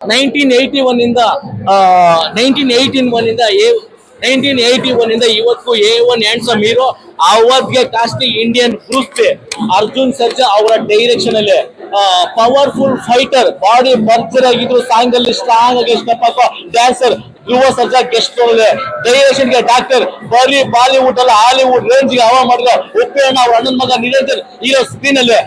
Nineteen eighty one ಇಂದ nineteen eighteen one ಇಂದ nineteen eighty one ಇಂದ ಇವತ್ತು a one handsome hero ಅವತ್ಗೆ casting Indian Bruce Arjun Sarja ಅವರ direction ಅಲ್ಲಿ. Powerful fighter body ಬರ್ಜರ್ ಆಗಿದ್ರು ಸಾಂಗ್ ಅಲ್ಲಿ ಸ್ಟ್ರಾಂಗ್ ಆಗಿ step dancer Dhruva Sarja guest ಡೈರೆಕ್ಷನ್ಗೆ doctor ಬರೀ ಬಾಲಿವುಡ್ ಅಲ್ಲ ಹಾಲಿವುಡ್ ರೇಂಜ್ಗೆ ಹವಾ ಮಾಡಿದ್ರು ಉಪ್ಪೇಣ್ಣ ಅವ್ರ ಅಣ್ಣನ ಮಗ ನಿರಂಜನ್ ಹೀರೋ ಸ್ಕ್ರೀನ್ ಅಲ್ಲಿ.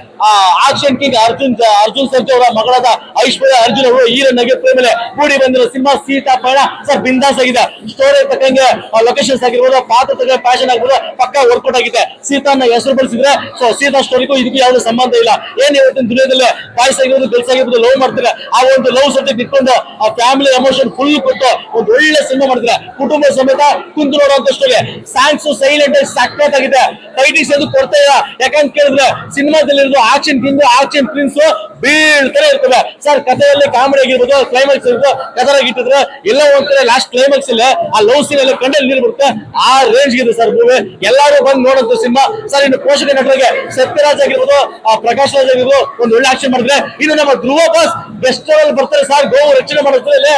ಆಕ್ಷನ್ ಕಿಂಗ್ ಅರ್ಜುನ್ ಅರ್ಜುನ್ ಸರ್ಜು ಅವರ ಮಗಳಾದ ಐಶ್ವರ್ಯ ಅರ್ಜುನ್ ಅವರು ಹೀರೋ ನಗೆ ಪ್ರೇಮಲೆ ಕೂಡಿ ಬಂದಿರೋ ಸಿನಿಮಾ ಸೀತಾ ಪಯಣ ಸರ್ ಬಿಂದಾಸ್ ಆಗಿದೆ. ಸ್ಟೋರಿ ತಕ್ಕಂಗೆ ಲೊಕೇಶನ್ಸ್ ಆಗಿರ್ಬೋದು, ಪಾತ್ರ ತಕ್ಕ ಫ್ಯಾಷನ್ ಆಗಿರ್ಬೋದು, ಪಕ್ಕ ವರ್ಕೌಟ್ ಆಗಿದೆ. ಸೀತಾನ ಹೆಸರು ಬಳಸಿದ್ರೆ ಸೊ ಸೀತಾ ಸ್ಟೋರಿಗೂ ಇದಕ್ಕೂ ಯಾವುದೇ ಸಂಬಂಧ ಇಲ್ಲ. ಏನ್ ಇವತ್ತಿನ ದುನಿಯಾದಲ್ಲಿ ಬಾಯ್ಸ್ ಆಗಿರ್ಬೋದು ಗರ್ಲ್ಸ್ ಆಗಿರ್ಬೋದು ಲವ್ ಮಾಡ್ತಾರೆ ಆ ಒಂದು ಲವ್ ಸಬ್ಜೆಕ್ಟ್ ಇಟ್ಕೊಂಡು ಆ ಫ್ಯಾಮಿಲಿ ಎಮೋಷನ್ ಫುಲ್ ಕೊಟ್ಟು ಒಂದು ಒಳ್ಳೆ ಸಿನಿಮಾ ಮಾಡಿದ್ರೆ ಕುಟುಂಬ ಸಮೇತ ಕುಂತು ನೋಡುವಂತ ಸ್ಟೋರಿ ಸಾಂಗ್ಸ್ ಸೈಲೆಂಟ್ ಆಗಿ ಸಕ್ಕತ್ ಆಗಿದೆ. ಫೈಟಿಂಗ್ಸ್ ಅದು ಕೊಡ್ತಾ ಇಲ್ಲ. ಯಾಕಂತ ಕೇಳಿದ್ರೆ ಸಿನಿಮಾದಲ್ಲಿರೋದು ಆಕ್ಷನ್ ಕಿಂಗ್ ಆಕ್ಷನ್ ಪ್ರಿನ್ಸ್ ಬೀಳ್ತಾರೆ ಇರ್ತದೆ. ಸರ್, ಕಥೆಯಲ್ಲಿ ಕಾಮಿಡಿ ಆಗಿರ್ಬೋದು ಕ್ಲೈಮ್ಯಾಕ್ಸ್ ಇರ್ಬೋದು ಕಥರಾಗಿ ಇಟ್ಟಿದ್ರೆ ಎಲ್ಲ ಒಂದ್ ಲಾಸ್ಟ್ ಕ್ಲೈಮ್ಯಾಕ್ಸ್ ಇಲ್ಲ ಆ ಲವ್ ಸೀನ್ ಎಲ್ಲ ಕಂಡಲ್ಲಿ ನೀರು ಬರುತ್ತೆ. ಆ ರೇಂಜ್ ಇದೆ ಸರ್ ಮೂವಿ ಎಲ್ಲರೂ ಬಂದು ನೋಡೋದು ಸಿನಿಮಾ. ಸರ್, ಇನ್ನು ಪೋಷಕ ನಟರಿಗೆ ಸತ್ಯರಾಜ್ ಆಗಿರ್ಬೋದು, ಆ ಪ್ರಕಾಶ್ ರಾಜ್ ಆಗಿರ್ಬೋದು, ಒಂದು ಒಳ್ಳೆ ಆಕ್ಷನ್ ಮಾಡಿದ್ರೆ. ಇನ್ನು ನಮ್ಮ ಧ್ರುವ ಬಾಸ್ ಬೆಸ್ಟ್ ಅಲ್ಲಿ ಬರ್ತಾರೆ ಸರ್. ಗೋವು ರಕ್ಷಣೆ ಮಾಡಿದ್ರೆ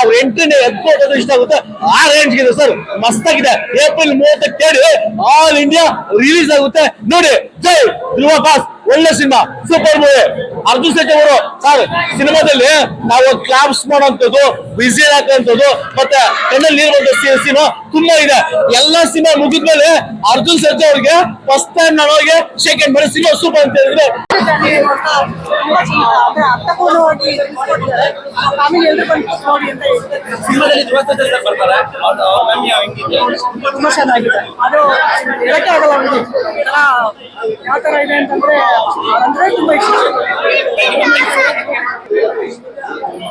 ಅವ್ರ ಎಂಟ್ರಿನ ಎದ್ದು ಇಷ್ಟ ಆಗುತ್ತೆ. ಆ ರೇಂಜ್ ಇದೆ ಸರ್. ಮಸ್ತಾಗಿದೆ. ಏಪ್ರಿಲ್ ಮೂವತ್ತಕ್ಕೆ ಆಲ್ ಇಂಡಿಯಾ ರಿಲೀಸ್ ಆಗುತ್ತೆ. ನೋಡಿ, ಜೈ ಧ್ರುವ ಬಾಸ್. ಒಳ್ಳೆ cinema super movie Arjun Shetty ಅವರು ಸರ್ ಸಿನಿಮಾದಲ್ಲಿ ನಾವು ಕ್ಲಾಪ್ಸ್ ಮಾಡುವಂಥದ್ದು ಬಿಸಿ ಹಾಕುವಂಥದ್ದು ಮತ್ತೆ ಕಣ್ಣಲ್ಲಿ ನೀರು ಬಂದ ತುಂಬಾ ಇದೆ ಎಲ್ಲ ಸಿನಿಮಾ ಮುಗಿದ್ಮೇಲೆ ಅರ್ಜುನ್ ಶೆಟ್ಟಿ ಅವ್ರಿಗೆ ಫಸ್ಟ್ ಟೈಮ್ ನಾನು ಹೋಗಿ ಸೆಕೆಂಡ್ ಮಾಡಿ ಸಿನಿಮಾ ಸೂಪರ್ ಅಂತ ಹೇಳಿದ್ರು ತುಂಬಾ ಚೆನ್ನಾಗಿದೆ ಅದು ಯಾವ ತರ ಇದೆ ಅಂತಂದ್ರೆ ಅಂದ್ರೆ ತುಂಬಾ ಇಷ್ಟ.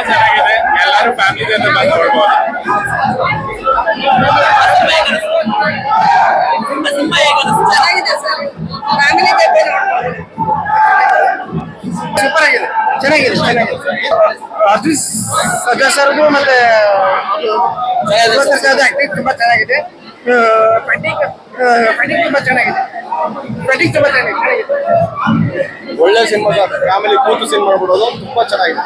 ಚೆನ್ನಾಗಿದೆ. ಎಲ್ಲರೂ ಫ್ಯಾಮಿಲಿ ಜೊತೆ ಬಂದು ನೋಡ್ಬೋದು. ಚೆನ್ನಾಗಿದೆ ಸರ್. ಫ್ಯಾಮಿಲಿ ಜೊತೆ ಸೂಪರ್ ಆಗಿದೆ ಚೆನ್ನಾಗಿದೆ ಚೆನ್ನಾಗಿದೆ. ಸದಸ್ಯರಿಗೂ ಮತ್ತೆ ತುಂಬಾ ಚೆನ್ನಾಗಿದೆ. ಚೆನ್ನಾಗಿದೆ ಫೈಟಿಂಗ್ ತುಂಬಾ ಚೆನ್ನಾಗಿದೆ. ಒಳ್ಳೆ ಸಿನಿಮಾ ಸರ್. ಫ್ಯಾಮಿಲಿ ಕೂತು ಸಿನಿಮಾ ನೋಡ್ಬಿಡೋದು ತುಂಬಾ ಚೆನ್ನಾಗಿದೆ.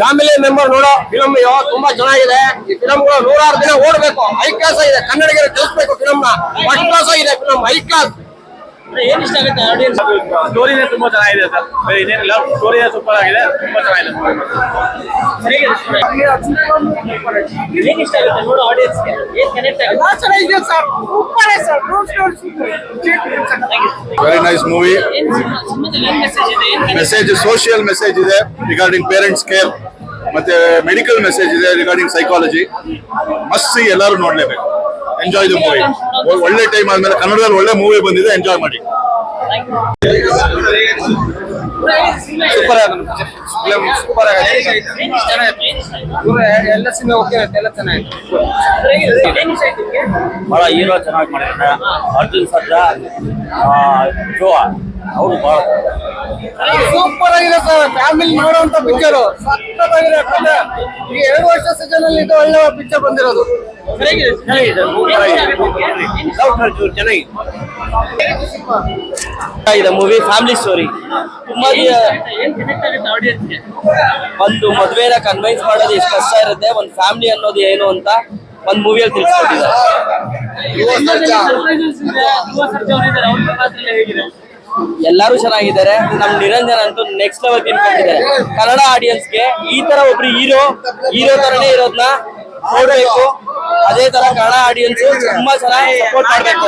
ಫ್ಯಾಮಿಲಿ ಮೆಂಬರ್ ನೋಡೋ ಫಿಲಮ್ ತುಂಬಾ ಚೆನ್ನಾಗಿದೆ. ಈ ಫಿಲಮ್ಗಳು ನೂರಾರು ದಿನ ಓಡಬೇಕು. ಹೈ ಕ್ಲಾಸ್ ಆಗಿದೆ. ಕನ್ನಡಿಗರು ಕಲಿಸ್ಬೇಕು ಫಿಲಮ್ನ ಫಸ್ಟ್ ಕ್ಲಾಸ್ ಆಗಿದೆ ಫಿಲಮ್ ಹೈ ಕ್ಲಾಸ್ ಏನ್ ಇಷ್ಟ ಆಗುತ್ತೆ ಆಡಿಯನ್ಸ್ ಸ್ಟೋರಿನೇ ತುಂಬಾ ಚೆನ್ನಾಗಿದೆ ಸರ್. ಬೇರೆ ಲವ್ ಸ್ಟೋರಿನೇ ಸೂಪರ್ ಆಗಿದೆ. ತುಂಬಾ ಚೆನ್ನಾಗಿದೆ. ಏನ್ ಇಷ್ಟ ಆಗುತ್ತೆ? ನೋಡು ಆಡಿಯನ್ಸ್ ಏನ್ ಕನೆಕ್ಟ್ ಆಗುತ್ತೆ? ಚೆನ್ನಾಗಿದೆ sir. Super sir. Very nice movie message ಇದೆ? ಮೆಸೇಜ್ ಸೋಷಿಯಲ್ ಮೆಸೇಜ್ ಇದೆ ರಿಗಾರ್ಡಿಂಗ್ ಪೇರೆಂಟ್ಸ್ ಕೇರ್ ಮತ್ತೆ ಮೆಡಿಕಲ್ ಮೆಸೇಜ್ ಇದೆ ರಿಗಾರ್ಡಿಂಗ್ ಸೈಕಾಲಜಿ ಮಸ್ಟ್ ಸಿ ಎಲ್ಲರೂ ನೋಡ್ಲೇಬೇಕು. ಎಂಜಾಯ್ ದ ಮೂವಿ ಒಳ್ಳೆ ಟೈಮ್ ಆದ್ಮೇಲೆ ಕನ್ನಡದಲ್ಲಿ ಒಳ್ಳೆ ಮೂವಿ ಬಂದಿದೆ ಎಂಜಾಯ್ ಮಾಡಿ. ಸೂಪರ್ ಫಿಲಮ್ ಸೂಪರ್ ಆಗಿದೆ ಎಲ್ಲ ಸಿನಿಮಾ ಓಕೆ ಎಲ್ಲ ಇಷ್ಟ ಬಹಳ ಹೀರೋ ಚೆನ್ನಾಗಿ ಮಾಡಿದ್ದಾರೆ. ಅರ್ಜುನ್ ಸರ್ಜಾ ಜೋ ಅವರು ಬಹಳ ಸೂಪರ್ ಆಗಿದೆ ಸರ್ ಫ್ಯಾಮಿಲಿ ನೋಡುವಂತ ಪಿಕ್ಚರ್ ಸಕ್ಕತ್ತಾಗಿದೆ ಯಾಕಂದ್ರೆ ಈ ಎರಡು ವರ್ಷ ಸೀಸನ್ ಅಲ್ಲಿ ಇದು ಒಳ್ಳೆ ಪಿಕ್ಚರ್ ಬಂದಿರೋದು. ಚೆನ್ನಾಗಿದೆ ಮೂವಿ ಫ್ಯಾಮಿಲಿ ಸ್ಟೋರಿ ತುಂಬಾ ಒಂದು ಮದುವೆನ ಕನ್ವಿನ್ಸ್ ಮಾಡೋದು ಎಷ್ಟು ಕಷ್ಟ ಇರುತ್ತೆ. ಒಂದು ಫ್ಯಾಮಿಲಿ ಅನ್ನೋದು ಏನು ಅಂತ ಒಂದು ಮೂವಿಯಲ್ಲಿ ತಿಳಿಸ್ಕೊಟ್ಟಿದ್ದಾರೆ. ಎಲ್ಲರೂ ಚೆನ್ನಾಗಿದ್ದಾರೆ. ನಮ್ ನಿರಂಜನ್ ಅಂತೂ ನೆಕ್ಸ್ಟ್ ಲೆವೆಲ್ ತಿನ್ಕೊಂಡಿದ್ದಾರೆ ಕನ್ನಡ ಆಡಿಯನ್ಸ್ಗೆ ಈ ತರ ಒಬ್ರು ಹೀರೋ ಹೀರೋ ತರನೇ ಇರೋದ್ನ ನೋಡ್ಬೇಕು. ಅದೇ ತರ ಕನ್ನಡ ಆಡಿಯನ್ಸ್ ತುಂಬಾ ಚೆನ್ನಾಗಿ ಸಪೋರ್ಟ್ ಮಾಡ್ಬೇಕು.